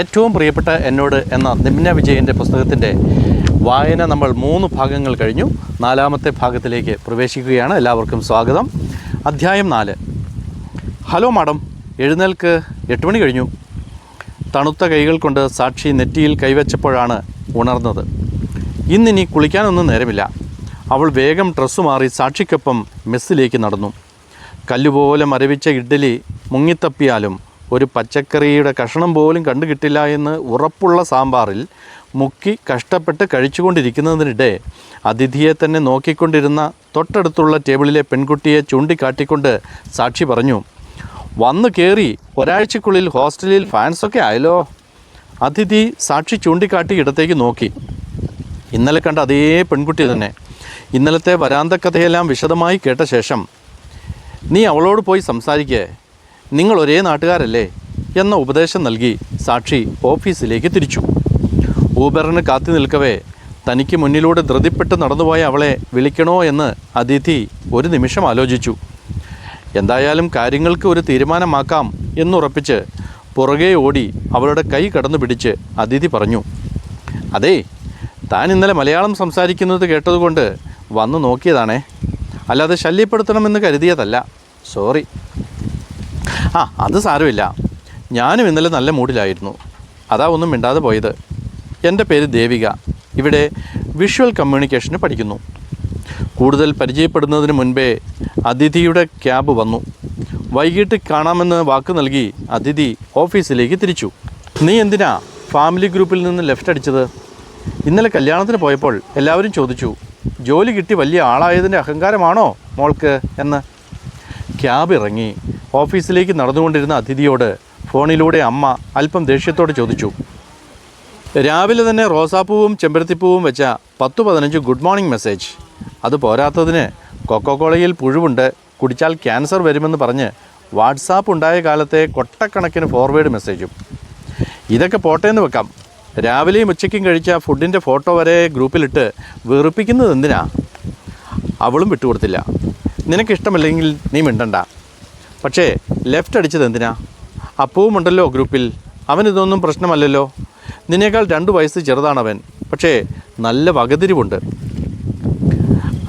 ഏറ്റവും പ്രിയപ്പെട്ട എന്നോട് എന്ന നിമ്ന വിജയന്റെ പുസ്തകത്തിന്റെ വായന നമ്മൾ മൂന്ന് ഭാഗങ്ങൾ കഴിഞ്ഞു. നാലാമത്തെ ഭാഗത്തിലേക്ക് പ്രവേശിക്കുകയാണ്. എല്ലാവർക്കും സ്വാഗതം. അധ്യായം നാല്. ഹലോ മാഡം എഴുന്നേൽക്ക് എട്ട് മണി കഴിഞ്ഞു. തണുത്ത കൈകൾ കൊണ്ട് സാക്ഷി നെറ്റിയിൽ കൈവച്ചപ്പോഴാണ് ഉണർന്നത്. ഇന്നിനി കുളിക്കാനൊന്നും നേരമില്ല. അവൾ വേഗം ഡ്രസ്സ് മാറി സാക്ഷിക്കൊപ്പം മെസ്സിലേക്ക് നടന്നു. കല്ലുപോലെ മരവിച്ച ഇഡ്ഡലി മുങ്ങിത്തപ്പിയാലും ഒരു പച്ചക്കറിയുടെ കഷണം പോലും കണ്ടു കിട്ടില്ല എന്ന് ഉറപ്പുള്ള സാമ്പാറിൽ മുക്കി കഷ്ടപ്പെട്ട് കഴിച്ചുകൊണ്ടിരിക്കുന്നതിനിടെ അതിഥിയെ തന്നെ നോക്കിക്കൊണ്ടിരുന്ന തൊട്ടടുത്തുള്ള ടേബിളിലെ പെൺകുട്ടിയെ ചൂണ്ടിക്കാട്ടിക്കൊണ്ട് സാക്ഷി പറഞ്ഞു വന്നു കയറി ഒരാഴ്ചക്കുള്ളിൽ ഹോസ്റ്റലിൽ ഫാൻസൊക്കെ ആയല്ലോ. അതിഥി സാക്ഷി ചൂണ്ടിക്കാട്ടി ഇടത്തേക്ക് നോക്കി. ഇന്നലെ കണ്ട അതേ പെൺകുട്ടി തന്നെ ഇന്നലത്തെ വരാന്തക്കഥയെല്ലാം വിശദമായി കേട്ട ശേഷം നീ അവളോട് പോയി സംസാരിക്കേ നിങ്ങൾ ഒരേ നാട്ടുകാരല്ലേ എന്ന ഉപദേശം നൽകി സാക്ഷി ഓഫീസിലേക്ക് തിരിച്ചു. ഊബറിന് കാത്തു നിൽക്കവേ തനിക്ക് മുന്നിലൂടെ ധൃതിപ്പെട്ട് നടന്നുപോയ അവളെ വിളിക്കണോ എന്ന് അതിഥി ഒരു നിമിഷം ആലോചിച്ചു. എന്തായാലും കാര്യങ്ങൾക്ക് ഒരു തീരുമാനമാക്കാം എന്നുറപ്പിച്ച് പുറകെ ഓടി അവളുടെ കൈ കടന്നു പിടിച്ച് അതിഥി പറഞ്ഞു അതേ താൻ ഇന്നലെ മലയാളം സംസാരിക്കുന്നത് കേട്ടതുകൊണ്ട് വന്നു നോക്കിയതാണേ. അല്ലാതെ ശല്യപ്പെടുത്തണമെന്ന് കരുതിയതല്ല. സോറി. ആ അത് സാരമില്ല. ഞാനും ഇന്നലെ നല്ല മൂഡിലായിരുന്നു. അതാ ഒന്നും മിണ്ടാതെ പോയത്. എന്റെ പേര് ദേവിക. ഇവിടെ വിഷ്വൽ കമ്മ്യൂണിക്കേഷന് പഠിക്കുന്നു. കൂടുതൽ പരിചയപ്പെടുന്നതിന് മുൻപേ അതിഥിയുടെ ക്യാബ് വന്നു. വൈകിട്ട് കാണാമെന്ന് വാക്ക് നൽകി അതിഥി ഓഫീസിലേക്ക് തിരിച്ചു. നീ എന്തിനാ ഫാമിലി ഗ്രൂപ്പിൽ നിന്ന് ലെഫ്റ്റ് അടിച്ചത്? ഇന്നലെ കല്യാണത്തിന് പോയപ്പോൾ എല്ലാവരും ചോദിച്ചു ജോലി കിട്ടി വലിയ ആളായതിന്റെ അഹങ്കാരമാണോ മോൾക്ക്? എന്ന്. ക്യാബ് ഇറങ്ങി. ഓഫീസിലേക്ക് നടന്നുകൊണ്ടിരുന്ന അതിഥിയോട് ഫോണിലൂടെ അമ്മ അല്പം ദേഷ്യത്തോടെ ചോദിച്ചു. രാവിലെ തന്നെ റോസാപ്പൂവും ചെമ്പരത്തിപ്പൂവും വെച്ച പത്തു പതിനഞ്ച് ഗുഡ് മോർണിംഗ് മെസ്സേജ്. അത് പോരാത്തതിന് കൊക്കോക്കോളയിൽ പുഴുവുണ്ട് കുടിച്ചാൽ ക്യാൻസർ വരുമെന്ന് പറഞ്ഞ് വാട്സാപ്പ് ഉണ്ടായ കാലത്തെ കൊട്ടക്കണക്കിന് ഫോർവേഡ് മെസ്സേജും. ഇതൊക്കെ പോട്ടേന്ന് വെക്കാം. രാവിലെയും ഉച്ചയ്ക്കും കഴിച്ച ഫുഡിന്റെ ഫോട്ടോ വരെ ഗ്രൂപ്പിലിട്ട് വെറുപ്പിക്കുന്നത് എന്തിനാ? അവളും വിട്ടുകൊടുത്തില്ല. നിനക്കിഷ്ടമല്ലെങ്കിൽ നീ മിണ്ടണ്ട. പക്ഷേ ലെഫ്റ്റ് അടിച്ചത് എന്തിനാ? അപ്പവും ഉണ്ടല്ലോ ഗ്രൂപ്പിൽ. അവനിതൊന്നും പ്രശ്നമല്ലല്ലോ. നിന്നേക്കാൾ രണ്ട് വയസ്സ് ചെറുതാണവൻ. പക്ഷേ നല്ല വകതിരിവുണ്ട്.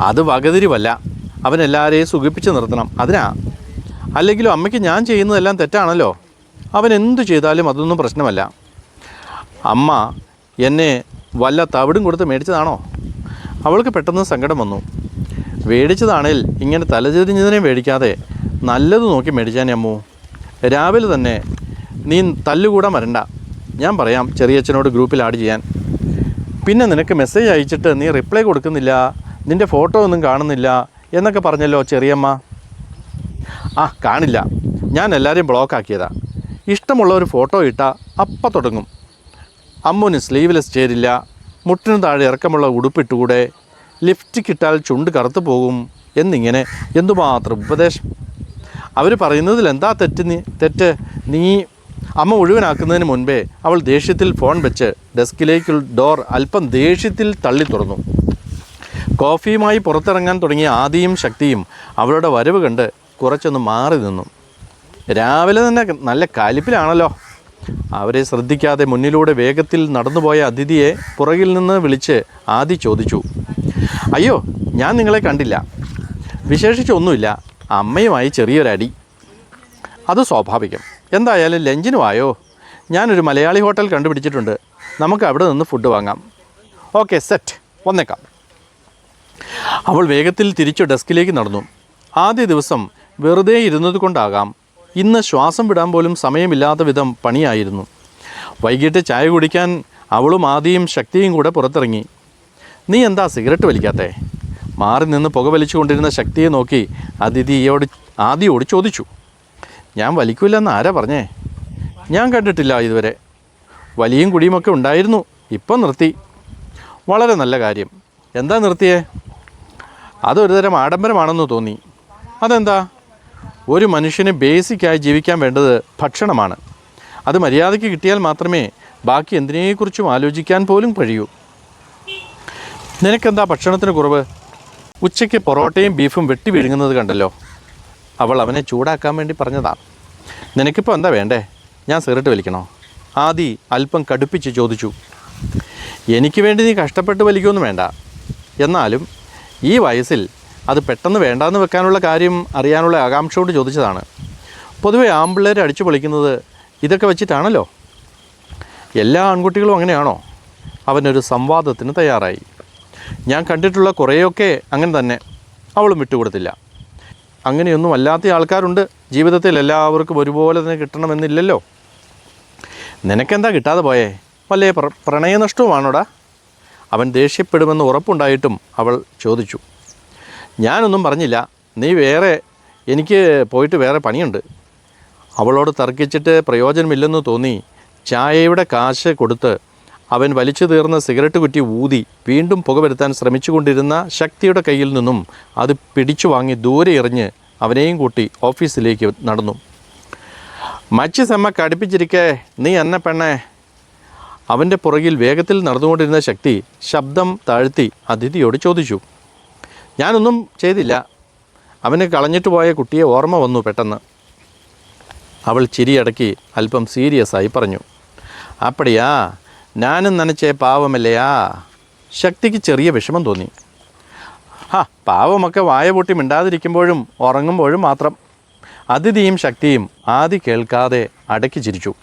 അത് വകതിരിവല്ല. അവൻ എല്ലാവരെയും സുഖിപ്പിച്ച് നിർത്തണം. അതിനാ? അല്ലെങ്കിലും അമ്മയ്ക്ക് ഞാൻ ചെയ്യുന്നതെല്ലാം തെറ്റാണല്ലോ? അവൻ എന്തു ചെയ്താലും അതൊന്നും പ്രശ്നമല്ല. അമ്മ എന്നെ വല്ല തവിടും കൊടുത്ത് മേടിച്ചതാണോ? അവൾക്ക് പെട്ടെന്ന് സങ്കടം വന്നു. മേടിച്ചതാണേൽ ഇങ്ങനെ തലചെരിഞ്ഞതിനെ മേടിക്കാതെ നല്ലത് നോക്കി മേടിച്ചാനേ അമ്മു. രാവിലെ തന്നെ നീ തല്ലുകൂടാൻ വരണ്ട. ഞാൻ പറയാം ചെറിയച്ഛനോട് ഗ്രൂപ്പിൽ ആഡ് ചെയ്യാൻ. പിന്നെ നിനക്ക് മെസ്സേജ് അയച്ചിട്ട് നീ റിപ്ലൈ കൊടുക്കുന്നില്ല നിന്റെ ഫോട്ടോ ഒന്നും കാണുന്നില്ല എന്നൊക്കെ പറഞ്ഞല്ലോ ചെറിയമ്മ. ആ കാണില്ല. ഞാൻ എല്ലാവരെയും ബ്ലോക്ക് ആക്കിയതാ. ഇഷ്ടമുള്ള ഒരു ഫോട്ടോ ഇട്ടാൽ അപ്പം തുടങ്ങും. അമ്മുവിന് സ്ലീവ്ലെസ് ചേരില്ല. മുട്ടിന് താഴെ ഇറക്കമുള്ള ഉടുപ്പിട്ടുകൂടെ ലിഫ്റ്റ് കിട്ടാൽ ചുണ്ട് കറുത്തു പോകും എന്നിങ്ങനെ എന്തുമാത്രം ഉപദേശം. അവർ പറയുന്നതിൽ എന്താ തെറ്റ് നീ തെറ്റ്? നീ അമ്മ മുഴുവനാക്കുന്നതിന് മുൻപേ അവൾ ദേഷ്യത്തിൽ ഫോൺ വെച്ച് ഡെസ്കിലേക്ക് ഡോർ അല്പം ദേഷ്യത്തിൽ തള്ളി തുറന്നു. കോഫിയുമായി പുറത്തിറങ്ങാൻ തുടങ്ങിയ ആദിയും ശക്തിയും അവളുടെ വരവ് കണ്ട് കുറച്ചൊന്ന് മാറി നിന്നു. രാവിലെ തന്നെ നല്ല കാലിപ്പിലാണല്ലോ. അവരെ ശ്രദ്ധിക്കാതെ മുന്നിലൂടെ വേഗത്തിൽ നടന്നുപോയ അതിഥിയെ പുറകിൽ നിന്ന് വിളിച്ച് ആദി ചോദിച്ചു അയ്യോ ഞാൻ നിങ്ങളെ കണ്ടില്ല. വിശേഷിച്ചൊന്നുമില്ല അമ്മയുമായി ചെറിയൊരടി. അത് സ്വാഭാവികം. എന്തായാലും ലഞ്ചിന് വായോ? ഞാനൊരു മലയാളി ഹോട്ടൽ കണ്ടുപിടിച്ചിട്ടുണ്ട്. നമുക്ക് അവിടെ നിന്ന് ഫുഡ് വാങ്ങാം. ഓക്കെ സെറ്റ് വന്നേക്കാം. അവൾ വേഗത്തിൽ തിരിച്ചു ഡെസ്കിലേക്ക് നടന്നു. ആദ്യ ദിവസം വെറുതെ ഇരുന്നത് കൊണ്ടാകാം. ഇന്ന് ശ്വാസം വിടാൻ പോലും സമയമില്ലാത്ത വിധം പണിയായിരുന്നു. വൈകിട്ട് ചായ കുടിക്കാൻ അവളും ആദിയും ശക്തിയും കൂടെ പുറത്തിറങ്ങി. നീ എന്താ സിഗരറ്റ് വലിക്കാത്തേ? മാറി നിന്ന് പുക വലിച്ചുകൊണ്ടിരുന്ന ശക്തിയെ നോക്കി അതിഥിയോട് ആദിയോട് ചോദിച്ചു ഞാൻ വലിക്കില്ലെന്ന് ആരാ പറഞ്ഞേ? ഞാൻ കണ്ടിട്ടില്ല ഇതുവരെ. വലിയും കുടിയുമൊക്കെ ഉണ്ടായിരുന്നു ഇപ്പം നിർത്തി. വളരെ നല്ല കാര്യം. എന്താ നിർത്തിയേ? അതൊരു തരം ആഡംബരമാണെന്ന് തോന്നി. അതെന്താ? ഒരു മനുഷ്യന് ബേസിക്കായി ജീവിക്കാൻ വേണ്ടത് ഭക്ഷണമാണ്. അത് മര്യാദയ്ക്ക് കിട്ടിയാൽ മാത്രമേ ബാക്കി എന്തിനെക്കുറിച്ചും ആലോചിക്കാൻ പോലും കഴിയൂ. നിനക്കെന്താ ഭക്ഷണത്തിന് കുറവ്? ഉച്ചയ്ക്ക് പൊറോട്ടയും ബീഫും വെട്ടി വിഴുങ്ങുന്നത് കണ്ടല്ലോ. അവൾ അവനെ ചൂടാക്കാൻ വേണ്ടി പറഞ്ഞതാണ് നിനക്കിപ്പോൾ എന്താ വേണ്ടേ? ഞാൻ സിഗരറ്റ് വലിക്കണോ? ആദി അല്പം കടുപ്പിച്ച് ചോദിച്ചു. എനിക്ക് വേണ്ടി നീ കഷ്ടപ്പെട്ട് വലിക്കൊന്നും വേണ്ട. എന്നാലും ഈ വയസ്സിൽ അത് പെട്ടെന്ന് വേണ്ടാന്ന് വെക്കാനുള്ള കാര്യം അറിയാനുള്ള ആകാംക്ഷ കൊണ്ട് ചോദിച്ചതാണ്. പൊതുവെ ആമ്പിള്ളേരെ അടിച്ചു പൊളിക്കുന്നത് ഇതൊക്കെ വെച്ചിട്ടാണല്ലോ. എല്ലാ ആൺകുട്ടികളും അങ്ങനെയാണോ? അവനൊരു സംവാദത്തിന് തയ്യാറായി. ഞാൻ കണ്ടിട്ടുള്ള കുറേയൊക്കെ അങ്ങനെ തന്നെ. അവളും വിട്ടുകൊടുത്തില്ല. അങ്ങനെയൊന്നും അല്ലാത്ത ആൾക്കാരുണ്ട്. ജീവിതത്തിൽ എല്ലാവർക്കും ഒരുപോലെ തന്നെ കിട്ടണമെന്നില്ലല്ലോ. നിനക്കെന്താ കിട്ടാതെ പോയേ? വല്ലേ പ്ര പ്രണയനഷ്ടവുമാണോടാ അവൻ ദേഷ്യപ്പെടുമെന്ന് ഉറപ്പുണ്ടായിട്ടും അവൾ ചോദിച്ചു. ഞാനൊന്നും പറഞ്ഞില്ല. നീ വേറെ എനിക്ക് പോയിട്ട് വേറെ പണിയുണ്ട്. അവളോട് തർക്കിച്ചിട്ട് പ്രയോജനമില്ലെന്ന് തോന്നി. ചായയുടെ കാശ് കൊടുത്ത് അവൻ വലിച്ചു തീർന്ന സിഗരറ്റ് കുറ്റി ഊതി വീണ്ടും പുകവരുത്താൻ ശ്രമിച്ചുകൊണ്ടിരുന്ന ശക്തിയുടെ കയ്യിൽ നിന്നും അത് പിടിച്ചു വാങ്ങി ദൂരെ എറിഞ്ഞ് അവനെയും കൂട്ടി ഓഫീസിലേക്ക് നടന്നു. മച്ചി സെമ്മ കടുപ്പിച്ചിരിക്കേ നീ എന്നെ പെണ്ണേ. അവന്റെ പുറകിൽ വേഗത്തിൽ നടന്നുകൊണ്ടിരുന്ന ശക്തി ശബ്ദം താഴ്ത്തി അതിഥിയോട് ചോദിച്ചു. ഞാനൊന്നും ചെയ്തില്ല. അവന് കളഞ്ഞിട്ട് പോയ കുട്ടിയെ ഓർമ്മ വന്നു പെട്ടെന്ന്. അവൾ ചിരിയടക്കി അല്പം സീരിയസ് ആയി പറഞ്ഞു. അപ്പടിയാ ഞാനും നനച്ചേ പാവമല്ലയാ. ശക്തിക്ക് ചെറിയ വിഷമം തോന്നി. ഹാ പാവമൊക്കെ വായ പൊട്ടി മിണ്ടാതിരിക്കുമ്പോഴും ഉറങ്ങുമ്പോഴും മാത്രം. അതിഥിയും ശക്തിയും ആദി കേൾക്കാതെ അടക്കി ചിരിച്ചു.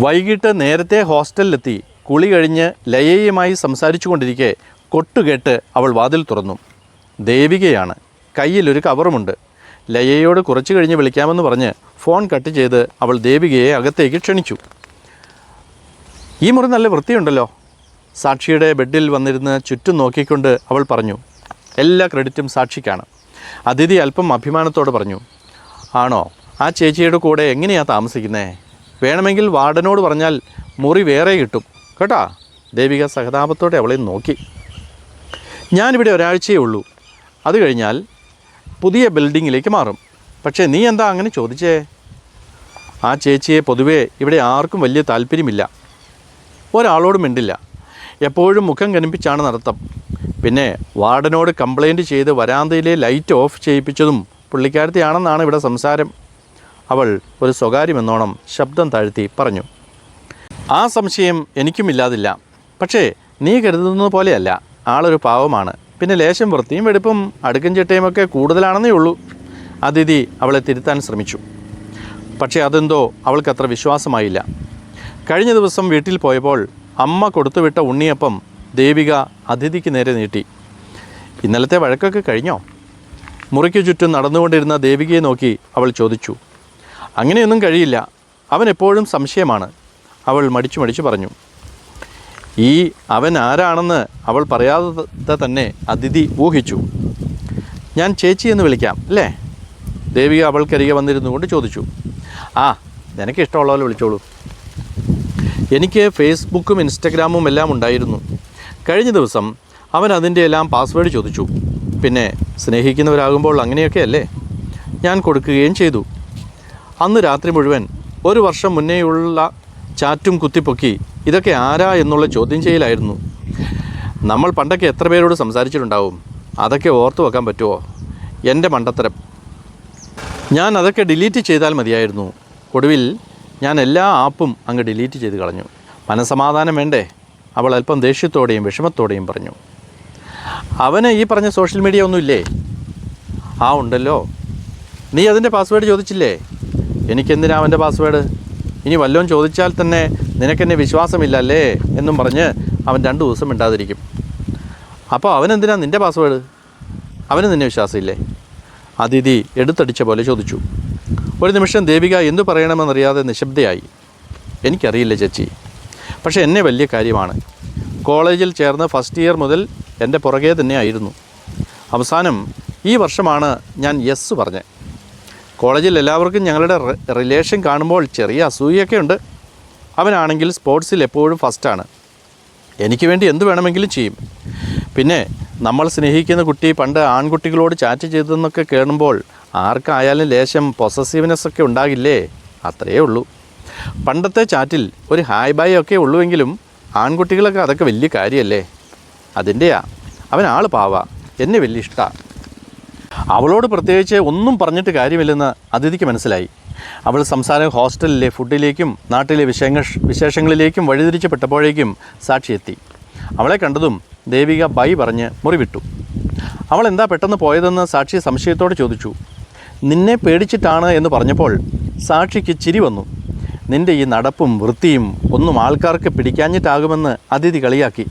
വൈകിട്ട് നേരത്തെ ഹോസ്റ്റലിലെത്തി കുളി കഴിഞ്ഞ് ലയയുമായി സംസാരിച്ചു കൊണ്ടിരിക്കെ കൊട്ടുകേട്ട് അവൾ വാതിൽ തുറന്നു. ദേവികയാണ് കയ്യിലൊരു കവറുമുണ്ട്. ലയയോട് കുറച്ച് കഴിഞ്ഞ് വിളിക്കാമെന്ന് പറഞ്ഞ് ഫോൺ കട്ട് ചെയ്ത് അവൾ ദേവികയെ അകത്തേക്ക് ക്ഷണിച്ചു. ഈ മുറി നല്ല വൃത്തിയുണ്ടല്ലോ. സാക്ഷിയുടെ ബെഡിൽ വന്നിരുന്ന് ചുറ്റും നോക്കിക്കൊണ്ട് അവൾ പറഞ്ഞു എല്ലാ ക്രെഡിറ്റും സാക്ഷിക്കാണ്. അതിഥി അല്പം അഭിമാനത്തോടെ പറഞ്ഞു ആണോ? ആ ചേച്ചിയുടെ കൂടെ എങ്ങനെയാണ് താമസിക്കുന്നേ? വേണമെങ്കിൽ വാർഡനോട് പറഞ്ഞാൽ മുറി വേറെ കിട്ടും. കേട്ടാ? ദേവിക സഹതാപത്തോടെ അവളെ നോക്കി. ഞാനിവിടെ ഒരാഴ്ചയേ ഉള്ളൂ. അത് കഴിഞ്ഞാൽ പുതിയ ബിൽഡിങ്ങിലേക്ക് മാറും. പക്ഷേ നീ എന്താ അങ്ങനെ ചോദിച്ചേ? ആ ചേച്ചിയെ പൊതുവേ ഇവിടെ ആർക്കും വലിയ താല്പര്യമില്ല. ഒരാളോടും മിണ്ടില്ല. എപ്പോഴും മുഖം കനിപ്പിച്ചാണ് നടത്തം. പിന്നെ വാർഡനോട് കംപ്ലൈന്റ് ചെയ്ത് വരാന്തയിലെ ലൈറ്റ് ഓഫ് ചെയ്യിപ്പിച്ചതും പുള്ളിക്കാരത്തിയാണെന്നാണ് ഇവിടെ സംസാരം. അവൾ ഒരു സ്വകാര്യമെന്നോണം ശബ്ദം താഴ്ത്തി പറഞ്ഞു. ആ സംശയം എനിക്കുമില്ലാതില്ല. പക്ഷേ നീ കരുതുന്നത് പോലെയല്ല. ആളൊരു പാവമാണ്. പിന്നെ ലേശം വൃത്തിയും വെടുപ്പും അടുക്കും ചിട്ടയുമൊക്കെ കൂടുതലാണെന്നേ ഉള്ളൂ. അതിഥി അവളെ തിരുത്താൻ ശ്രമിച്ചു. പക്ഷേ അതെന്തോ അവൾക്കത്ര വിശ്വാസമായില്ല. കഴിഞ്ഞ ദിവസം വീട്ടിൽ പോയപ്പോൾ അമ്മ കൊടുത്തുവിട്ട ഉണ്ണിയപ്പം ദേവിക അതിഥിക്ക് നേരെ നീട്ടി. ഇന്നലത്തെ വഴക്കൊക്കെ കഴിഞ്ഞോ? മുറിക്ക് ചുറ്റും നടന്നുകൊണ്ടിരുന്ന ദേവികയെ നോക്കി അവൾ ചോദിച്ചു. അങ്ങനെയൊന്നും കഴിയില്ല. അവൻ എപ്പോഴും സംശയമാണ്. അവൾ മടിച്ചു മടിച്ചു പറഞ്ഞു. ഈ അവൻ ആരാണെന്ന് അവൾ പറയാതെ തന്നെ അതിഥി ഊഹിച്ചു. ഞാൻ ചേച്ചി എന്ന് വിളിക്കാം അല്ലേ? ദേവിക അവൾക്കരികെ വന്നിരുന്നു കൊണ്ട് ചോദിച്ചു. ആ നിനക്ക് ഇഷ്ടമുള്ള വിളിച്ചോളൂ. എനിക്ക് ഫേസ്ബുക്കും ഇൻസ്റ്റഗ്രാമും എല്ലാം ഉണ്ടായിരുന്നു. കഴിഞ്ഞ ദിവസം അവൻ അതിന്റെ എല്ലാം പാസ്വേഡ് ചോദിച്ചു. പിന്നെ സ്നേഹിക്കുന്നവരാകുമ്പോൾ അങ്ങനെയൊക്കെ അല്ലേ ഞാൻ കൊടുക്കുകയും ചെയ്തു. അന്ന് രാത്രി മുഴുവൻ ഒരു വർഷം മുന്നേയുള്ള ചാറ്റും കുത്തിപ്പൊക്കി ഇതൊക്കെ ആരാ എന്നുള്ള ചോദ്യം ചെയ്യലായിരുന്നു. നമ്മൾ പണ്ടൊക്കെ എത്ര പേരോട് സംസാരിച്ചിട്ടുണ്ടാവും? അതൊക്കെ ഓർത്തു വെക്കാൻ പറ്റുമോ എന്റെ മണ്ടത്തരം. ഞാൻ അതൊക്കെ ഡിലീറ്റ് ചെയ്താൽ മതിയായിരുന്നു. ഒടുവിൽ ഞാൻ എല്ലാ ആപ്പും അങ്ങ് ഡിലീറ്റ് ചെയ്ത് കളഞ്ഞു. മനസമാധാനം വേണ്ടേ? അവൾ അല്പം ദേഷ്യത്തോടെയും വിഷമത്തോടെയും പറഞ്ഞു. അവന് ഈ പറഞ്ഞ സോഷ്യൽ മീഡിയ ഒന്നുമില്ലേ? ആ ഉണ്ടല്ലോ. നീ അതിന്റെ പാസ്വേഡ് ചോദിച്ചില്ലേ? എനിക്കെന്തിനാ അവന്റെ പാസ്വേഡ്? ഇനി വല്ലതും ചോദിച്ചാൽ തന്നെ നിനക്കെന്നെ വിശ്വാസമില്ല അല്ലേ എന്നും പറഞ്ഞ് അവൻ രണ്ട് ദിവസം ഇണ്ടാതിരിക്കും അപ്പോൾ അവനെന്തിനാ നിന്റെ പാസ്വേഡ്? അവന് നിന്നെ വിശ്വാസമില്ലേ? അതിഥി എടുത്തടിച്ച പോലെ ചോദിച്ചു. ഒരു നിമിഷം ദേവിക എന്തു പറയണമെന്നറിയാതെ നിശബ്ദയായി. എനിക്കറിയില്ല ചേച്ചി. പക്ഷേ എന്നെ വലിയ കാര്യമാണ്. കോളേജിൽ ചേർന്ന് ഫസ്റ്റ് ഇയർ മുതൽ എന്റെ പുറകെ തന്നെയായിരുന്നു. അവസാനം ഈ വർഷമാണ് ഞാൻ യെസ് പറഞ്ഞത്. കോളേജിൽ എല്ലാവർക്കും ഞങ്ങളുടെ റിലേഷൻ കാണുമ്പോൾ ചെറിയ അസൂയൊക്കെ ഉണ്ട്. അവനാണെങ്കിൽ സ്പോർട്സിൽ എപ്പോഴും ഫസ്റ്റാണ് എനിക്ക് വേണ്ടി എന്ത് വേണമെങ്കിലും ചെയ്യും. പിന്നെ നമ്മൾ സ്നേഹിക്കുന്ന കുട്ടി പണ്ട് ആൺകുട്ടികളോട് ചാറ്റ് ചെയ്തതെന്നൊക്കെ കേൾക്കുമ്പോൾ ആർക്കായാലും ലേശം പൊസസീവ്നെസ് ഒക്കെ ഉണ്ടാകില്ലേ? അത്രയേ ഉള്ളൂ. പണ്ടത്തെ ചാറ്റിൽ ഒരു ഹായ് ബായ് ഒക്കെ ഉള്ളുവെങ്കിലും ആൺകുട്ടികളൊക്കെ അതൊക്കെ വലിയ കാര്യമല്ലേ അതിന്റെയാ അവൻ ആൾ പാവ. എന്നെ വലിയ ഇഷ്ടമാണ് അവളോട് പ്രത്യേകിച്ച് ഒന്നും പറഞ്ഞിട്ട് കാര്യമില്ലെന്ന് അതിഥിക്ക് മനസ്സിലായി. അവൾ സംസാരം ഹോസ്റ്റലിലെ ഫുഡിലേക്കും നാട്ടിലെ വിഷയങ്ങൾ വിശേഷങ്ങളിലേക്കും വഴിതിരിച്ചപ്പെട്ടപ്പോഴേക്കും സാക്ഷി എത്തി. അവളെ കണ്ടതും ദേവിക ബൈ പറഞ്ഞ് മുറിവിട്ടു. അവൾ എന്താ പെട്ടെന്ന് പോയതെന്ന് സാക്ഷി സംശയത്തോടെ ചോദിച്ചു. നിന്നെ പേടിച്ചിട്ടാണ് എന്ന് പറഞ്ഞപ്പോൾ സാക്ഷിക്ക് ചിരി വന്നു. നിന്റെ ഈ നടപ്പും വൃത്തിയും ഒന്നും ആൾക്കാർക്ക് പിടിക്കാഞ്ഞിട്ടാകുമെന്ന് അതിഥി കളിയാക്കി.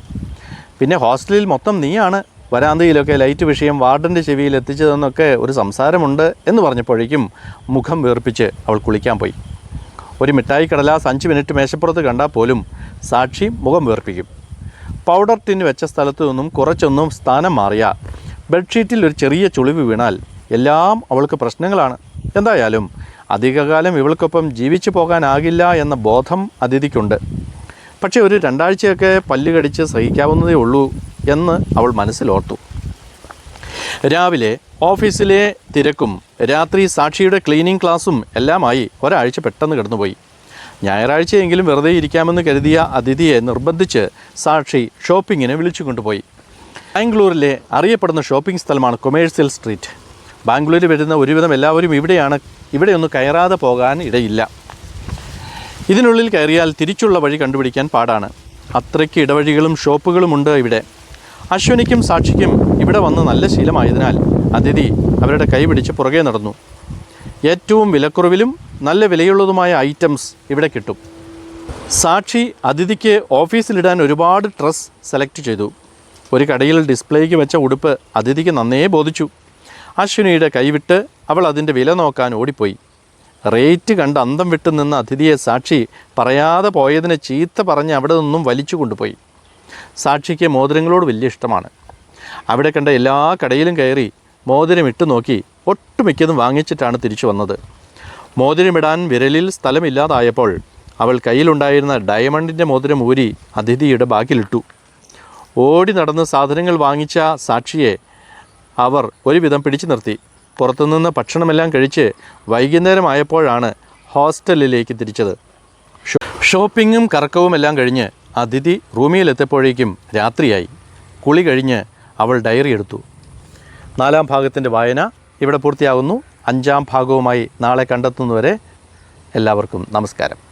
പിന്നെ ഹോസ്റ്റലിൽ മൊത്തം നീയാണ് വരാന്തയിലൊക്കെ ലൈറ്റ് വിഷയം വാർഡന്റെ ചെവിയിൽ എത്തിച്ചതെന്നൊക്കെ ഒരു സംസാരമുണ്ട് എന്ന് പറഞ്ഞപ്പോഴേക്കും മുഖം വീർപ്പിച്ച് അവൾ കുളിക്കാൻ പോയി. ഒരു മിഠായി കടലാസ് അഞ്ച് മിനിറ്റ് മേശപ്പുറത്ത് കണ്ടാൽ പോലും സാക്ഷി മുഖം വീർപ്പിക്കും. പൗഡർ ടിൻ വെച്ച സ്ഥലത്തു നിന്നും കുറച്ചൊന്നും സ്ഥാനം മാറിയ. ബെഡ്ഷീറ്റിൽ ഒരു ചെറിയ ചുളിവ് വീണാൽ എല്ലാം അവൾക്ക് പ്രശ്നങ്ങളാണ്. എന്തായാലും അധികകാലം ഇവൾക്കൊപ്പം ജീവിച്ചു പോകാനാകില്ല എന്ന ബോധം അതിഥിക്കുണ്ട്. പക്ഷേ ഒരു രണ്ടാഴ്ചയൊക്കെ പല്ല് കടിച്ച് സഹിക്കാവുന്നതേ ഉള്ളൂ എന്ന് അവൾ മനസ്സിലോർത്തു. രാവിലെ ഓഫീസിലെ തിരക്കും രാത്രി സാക്ഷിയുടെ ക്ലീനിങ് ക്ലാസ്സും എല്ലാമായി ഒരാഴ്ച പെട്ടെന്ന് കിടന്നുപോയി. ഞായറാഴ്ചയെങ്കിലും വെറുതെ ഇരിക്കാമെന്ന് കരുതിയ അതിഥിയെ നിർബന്ധിച്ച് സാക്ഷി ഷോപ്പിങ്ങിന് വിളിച്ചു കൊണ്ടുപോയി. ബാംഗ്ലൂരിലെ അറിയപ്പെടുന്ന ഷോപ്പിംഗ് സ്ഥലമാണ് കൊമേഴ്സ്യൽ സ്ട്രീറ്റ്. ബാംഗ്ലൂരിൽ വരുന്ന ഒരുവിധം എല്ലാവരും ഇവിടെയാണ്. ഇവിടെയൊന്നും കയറാതെ പോകാൻ ഇടയില്ല. ഇതിനുള്ളിൽ കയറിയാൽ തിരിച്ചുള്ള വഴി കണ്ടുപിടിക്കാൻ പാടാണ്. അത്രയ്ക്ക് ഇടവഴികളും ഷോപ്പുകളുമുണ്ട് ഇവിടെ. അശ്വനിക്കും സാക്ഷിക്കും ഇവിടെ വന്ന് നല്ല ശീലമായതിനാൽ അതിഥി അവരുടെ കൈ പിടിച്ച് പുറകെ നടന്നു. ഏറ്റവും വിലക്കുറവിലും നല്ല വിലയുള്ളതുമായ ഐറ്റംസ് ഇവിടെ കിട്ടും. സാക്ഷി അതിഥിക്ക് ഓഫീസിലിടാൻ ഒരുപാട് ഡ്രസ് സെലക്ട് ചെയ്തു. ഒരു കടയിൽ ഡിസ്പ്ലേക്ക് വെച്ച ഉടുപ്പ് അതിഥിക്ക് നന്നേ ബോധിച്ചു. അശ്വിനിയുടെ കൈവിട്ട് അവൾ അതിന്റെ വില നോക്കാൻ ഓടിപ്പോയി. റേറ്റ് കണ്ട് അന്തം വിട്ട് നിന്ന അതിഥിയെ സാക്ഷി പറയാതെ പോയതിനെ ചീത്ത പറഞ്ഞ് അവിടെ നിന്നും വലിച്ചു കൊണ്ടുപോയി. സാക്ഷിക്ക് മോതിരങ്ങളോട് വലിയ ഇഷ്ടമാണ്. അവിടെ കണ്ട എല്ലാ കടയിലും കയറി മോതിരം ഇട്ട് നോക്കി ഒട്ടുമിക്കതും വാങ്ങിച്ചിട്ടാണ് തിരിച്ചു വന്നത്. മോതിരമിടാൻ വിരലിൽ സ്ഥലമില്ലാതായപ്പോൾ അവൾ കയ്യിലുണ്ടായിരുന്ന ഡയമണ്ടിന്റെ മോതിരം ഊരി അതിഥിയുടെ ബാക്കിലിട്ടു ഓടി നടന്ന് സാധനങ്ങൾ വാങ്ങിച്ച സാക്ഷിയെ അവർ ഒരുവിധം പിടിച്ചു നിർത്തി. പുറത്തുനിന്ന് ഭക്ഷണമെല്ലാം കഴിച്ച് വൈകുന്നേരമായപ്പോഴാണ് ഹോസ്റ്റലിലേക്ക് തിരിച്ചത്. ഷോപ്പിങ്ങും കറക്കവും എല്ലാം കഴിഞ്ഞ് അതിഥി റൂമിലെത്തിയപ്പോഴേക്കും രാത്രിയായി. കുളി കഴിഞ്ഞ് അവൾ ഡയറി എടുത്തു. നാലാം ഭാഗത്തിന്റെ വായന ഇവിടെ പൂർത്തിയാകുന്നു. അഞ്ചാം ഭാഗവുമായി നാളെ കണ്ടെത്തുന്നവരെ എല്ലാവർക്കും നമസ്കാരം.